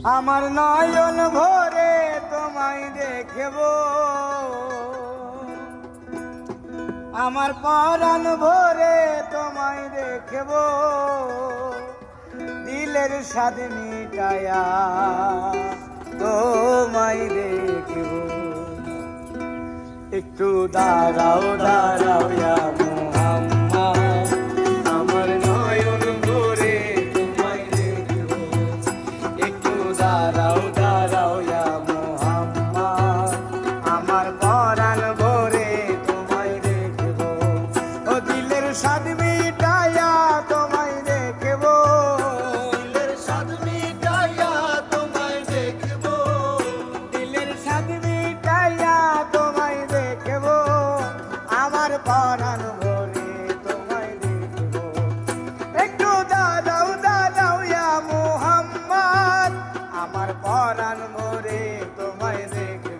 আমার নয়ন ভরে তোমায় দেখব। আমার পরাণ ভরে তোমায় দেখব। দিলের স্বাদ মিটায়া তোমায় দেখব। একটু দাঁড়াও দাঁড়াও পরাণ ভরে তোমায় দেখব। একটু দাঁড়াও দাঁড়াও ইয়া মুহাম্মদ আমার পরাণ ভরে তোমায় দেখব।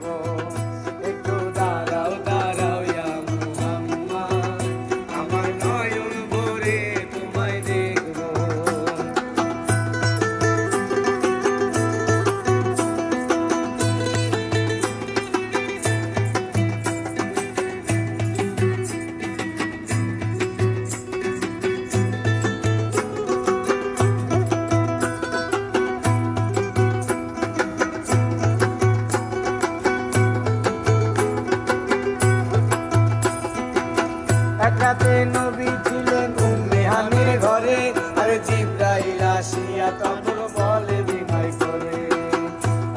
রাতে নবী ছিলেন উম্মে হানির ঘরে। আর জিব্রাইল আসিয়া তখন বলে বিনয় করে।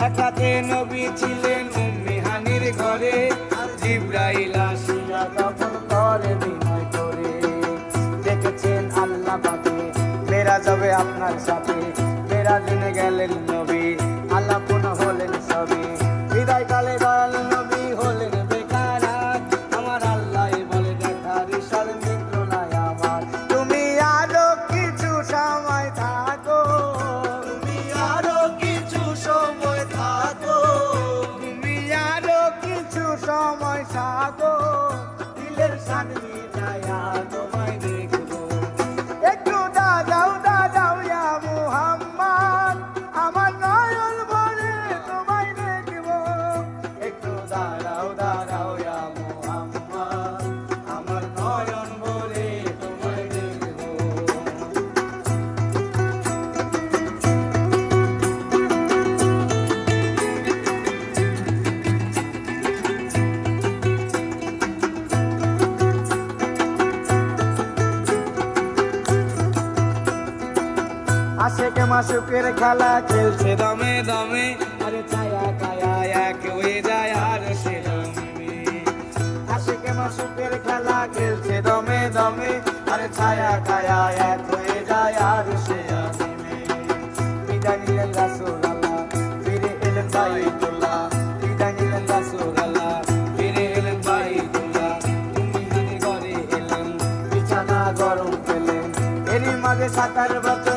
এক রাতে নবী ছিলেন উম্মে হানির ঘরে। আর জিব্রাইল আসিয়া তখন করে বিনয় করে। দেখেছেন আল্লাহ পাকে মেরা যাবে আপনার সাথে। মেরা দিনে গেলেন সময় থাকো দিলের সানি ছায়া তোমায় আশেকে মাসুকের খেলা খেলছে। দমে দমে আরে ছায়া কায়া এক হয়ে যায় আর সে দমে। আশেকে মাসুকের খেলা খেলছে। দমে দমে আরে ছায়া কায়া এক হয়ে যায় আর সে দমে। বিদায় নিলেন রাসূল আল্লাহ ফিরে এলেন বাইতুল্লাহ। বিদায় নিলেন রাসূল আল্লাহ ফিরে এলেন বাইতুল্লাহ। তুমি হানি ঘরে এলেন বিছানা গরম পেলেন। এরই মাঝে সাতার বছর